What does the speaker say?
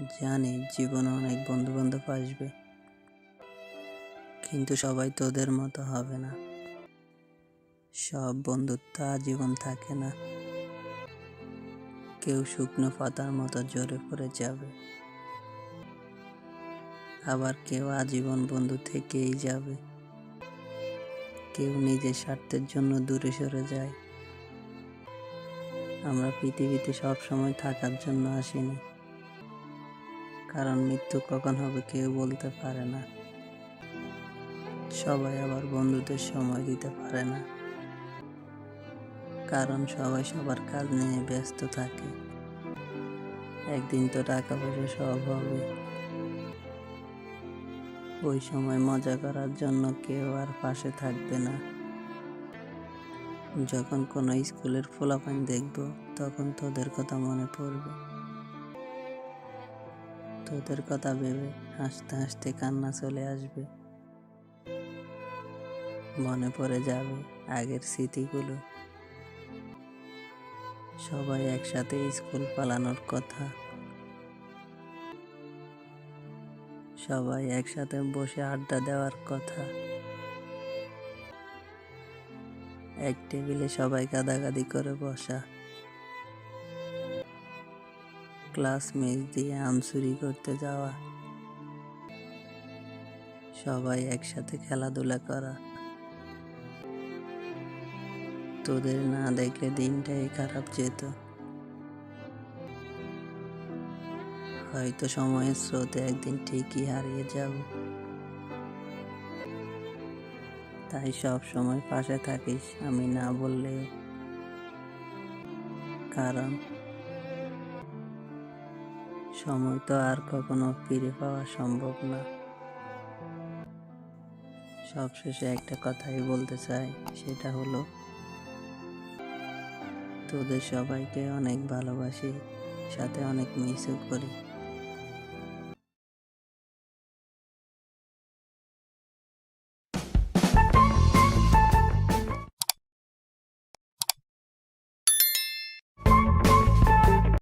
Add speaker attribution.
Speaker 1: জানি জীবনে অনেক বন্ধু বান্ধব আসবে, কিন্তু সবাই তোদের মতো হবে না। সব বন্ধুত্ব আজীবন থাকে না। কেউ শুকনো পাতার মতো জোরে পড়ে যাবে। আবার কেউ আজীবন বন্ধু থেকেই যাবে। কেউ নিজের স্বার্থের জন্য দূরে সরে যায়। আমরা পৃথিবীতে সব সময় থাকার জন্য আসিনি। কারণ মৃত্যু কখন হবে কেউ বলতে পারে না। সবাই আবার বন্ধুদের সময় দিতে পারে না। কারণ সবাই সবার কাজ নিয়ে ব্যস্ত থাকে। একদিন তো টাকা পয়সা সব হবে। ওই সময় মজা করার জন্য কেউ আর পাশে থাকবে না। যখন কোনো স্কুলের ফোলাপান দেখব, তখন তোদের কথা মনে পড়বে। তোদের কথা ভেবে হাসতে হাসতে কান্না চলে আসবে। মনে পড়ে যাবে আগের স্মৃতিগুলো। সবাই একসাথে স্কুল পালানোর কথা। সবাই একসাথে বসে আড্ডা দেওয়ার কথা। এক টেবিলে সবাই গাদাগাদি করে বসা। ক্লাস মিস দিয়ে আম চুরি করতে যাওয়া। সবাই একসাথে খেলাধুলা করা। তোদের না দেখলে দিনটাই খারাপ যেত। হয়তো সময়ের স্রোতে একদিন ঠিকই হারিয়ে যাব। তাই সব সময় পাশে থাকিস, আমি না বললেও। কারণ সময় তো আর কখনো ফিরে পাওয়া সম্ভব না। সবশেষে একটা কথাই বলতে চাই, সেটা হলো, তোদের সবাইকে অনেক ভালোবাসি, সাথে অনেক মিসও করি।